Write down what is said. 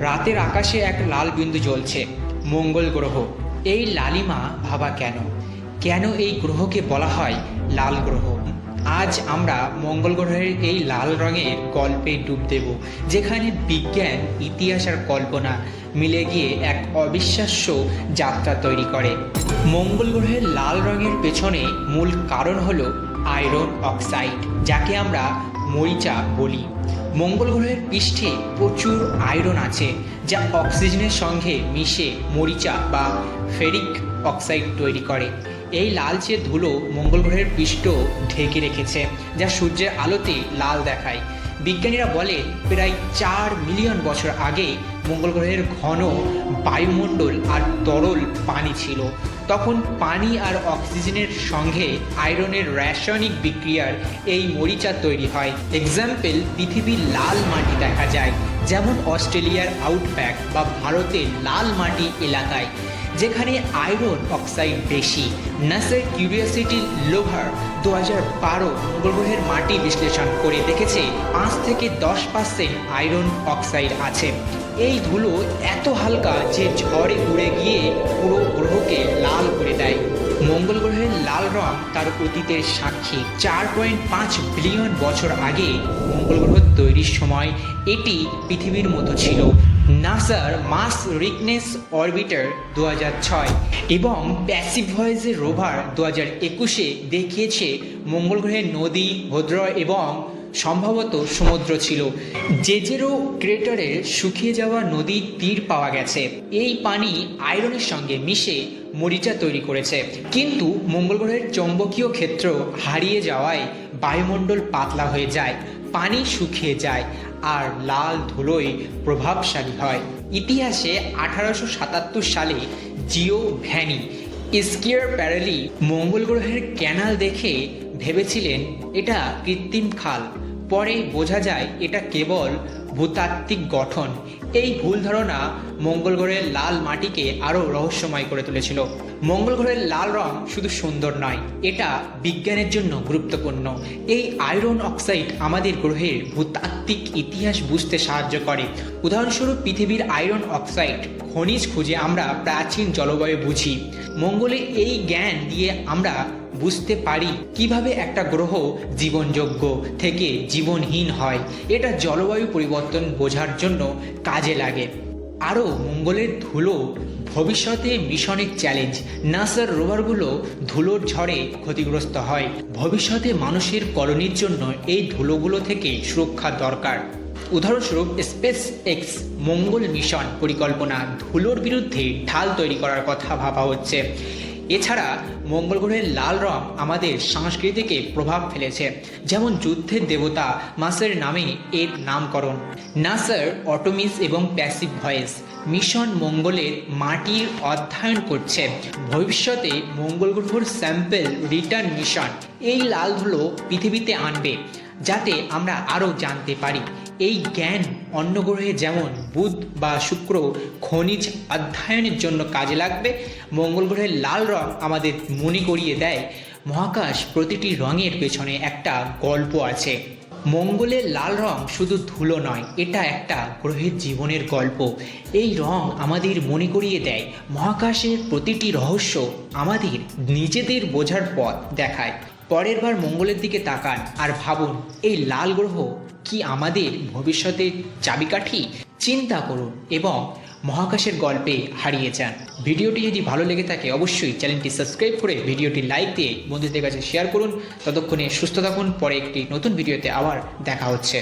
রাতের আকাশে এক লাল বিন্দু জ্বলছে, মঙ্গল গ্রহ। এই লালিমা ভাবা কেন? কেন এই গ্রহকে বলা হয় লাল গ্রহ? আজ আমরা মঙ্গল গ্রহের এই লাল রঙের গল্পে ডুব দেব, যেখানে বিজ্ঞান, ইতিহাস আর কল্পনা মিলে গিয়ে এক অবিশ্বাস্য যাত্রা তৈরি করে। মঙ্গল গ্রহের লাল রঙের পেছনে মূল কারণ হলো আয়রন অক্সাইড, যাকে আমরা মরিচা বলি। মঙ্গল গ্রহের পৃষ্ঠে প্রচুর আয়রন আছে, যা অক্সিজেনের সঙ্গে মিশে মরিচা বা ফেরিক অক্সাইড তৈরি করে। এই লালচে ধুলো মঙ্গল গ্রহের পৃষ্ঠ ঢেকে রেখেছে, যা সূর্যের আলোতে লাল দেখায়। বিজ্ঞানীরা বলে, প্রায় চার মিলিয়ন বছর আগে মঙ্গল গ্রহের ঘন বায়ুমণ্ডল আর তরল পানি ছিল। তখন পানি আর অক্সিজেনের সঙ্গে আয়রনের রাসায়নিক বিক্রিয়ার এই মরিচা তৈরি হয়। এক্সাম্পল পৃথিবীর লাল মাটি দেখা যায়, যেমন অস্ট্রেলিয়ার আউটব্যাক বা ভারতের লাল মাটি এলাকায়, যেখানে আয়রন অক্সাইড বেশি। নাসের কিউরিয়াসিটি লোভার দু হাজার বারো গ্রহের মাটি বিশ্লেষণ করে দেখেছে, পাঁচ থেকে দশ পার্সেন্ট আয়রন অক্সাইড আছে। এই ধুলো এত হালকা যে ঝড়ে উড়ে গিয়ে পুরো গ্রহকে রং তার অতীতের সাক্ষী। চার পয়েন্ট পাঁচ বিলিয়ন বছর আগে মঙ্গল গ্রহ তৈরির সময় এটি পৃথিবীর মতো ছিল। নাসার মাস রিকনেস অরবিটার দু ছয় এবং প্যাসিভ ভয়েসের রোভার দু হাজার একুশে দেখিয়েছে মঙ্গল গ্রহের নদী ভদ্র এবং সম্ভবত সমুদ্র ছিল। জেজেরো ক্রেটারের শুকিয়ে যাওয়া নদীর তীর পাওয়া গেছে। এই পানি আয়রনের সঙ্গে মিশে মরিচা তৈরি করেছে। কিন্তু মঙ্গল গ্রহের চৌম্বকীয় ক্ষেত্র হারিয়ে যাওয়ায় বায়ুমণ্ডল পাতলা হয়ে যায়, পানি শুকিয়ে যায় আর লাল ধুলোয় প্রভাবশালী হয়। ইতিহাসে আঠারোশো সাতাত্তর সালে জিও ভ্যানি স্কিয়ার প্যারেলি মঙ্গল গ্রহের ক্যানাল দেখে ভেবেছিলেন, এটা কৃত্রিম খাল। পরে বোঝা যায় এটা কেবল ভূতাত্ত্বিক গঠন। এই ভুল ধারণা মঙ্গল গ্রহের লাল মাটিকে আরও রহস্যময় করে তুলেছিল। মঙ্গল গ্রহের লাল রং শুধু সুন্দর নয়, এটা বিজ্ঞানের জন্য গুরুত্বপূর্ণ। এই আয়রন অক্সাইড আমাদের গ্রহের ভূতাত্ত্বিক ইতিহাস বুঝতে সাহায্য করে। উদাহরণস্বরূপ পৃথিবীর আয়রন অক্সাইড খনিজ খুঁজে আমরা প্রাচীন জলবায়ু বুঝি। মঙ্গলে এই জ্ঞান দিয়ে আমরা বুঝতে পারি কীভাবে একটা গ্রহ জীবনযোগ্য থেকে জীবনহীন হয়। এটা জলবায়ু পরিবর্তন বোঝার জন্য কাজে লাগে। আরও মঙ্গলের ধুলো ভবিষ্যতে মিশনের চ্যালেঞ্জ নাসার রোভারগুলো ধুলোর ঝড়ে ক্ষতিগ্রস্ত হয়। ভবিষ্যতে মানুষের কলোনির জন্য এই ধুলোগুলো থেকে সুরক্ষা দরকার। উদাহরণস্বরূপ স্পেস এক্স মঙ্গল মিশন পরিকল্পনা ধুলোর বিরুদ্ধে ঢাল তৈরি করার কথা ভাবা হচ্ছে। এছাড়া মঙ্গল গ্রহের লাল রং আমাদের সংস্কৃতিকে প্রভাব ফেলেছে। যেমন যুদ্ধের দেবতা মাসের নামে এর নামকরণ। নাসার, অটোমিস এবং প্যাসিভ ভয়েস মিশন মঙ্গলের মাটির অধ্যয়ন করছে। ভবিষ্যতে মঙ্গল গ্রহর স্যাম্পেল রিটার্ন মিশন এই লাল ধুলো পৃথিবীতে আনবে, যাতে আমরা আরও জানতে পারি। এই জ্ঞান অন্য গ্রহে যেমন বুধ বা শুক্র খনিজ অধ্যয়নের জন্য কাজে লাগবে, মঙ্গল গ্রহের লাল রং আমাদের মনে করিয়ে দেয়। মহাকাশ প্রতিটি রঙের পেছনে একটা গল্প আছে। মঙ্গলের লাল রং শুধু ধুলো নয়, এটা একটা গ্রহের জীবনের গল্প। এই রং আমাদের মনে করিয়ে দেয়, মহাকাশের প্রতিটি রহস্য আমাদের নিজেদের বোঝার পথ দেখায়। পরের বার মঙ্গলের দিকে তাকান আর ভাবুন, এই লাল গ্রহ কি আমাদের ভবিষ্যতের চাবিকাঠি? চিন্তা করুন এবং মহাকাশের গল্পে হারিয়ে যান। ভিডিওটি যদি ভালো লেগে থাকে, অবশ্যই চ্যানেলটি সাবস্ক্রাইব করে ভিডিওটি লাইক দিয়ে বন্ধুদের কাছে শেয়ার করুন। ততক্ষণে সুস্থ থাকুন, পরে একটি নতুন ভিডিওতে আবার দেখা হচ্ছে।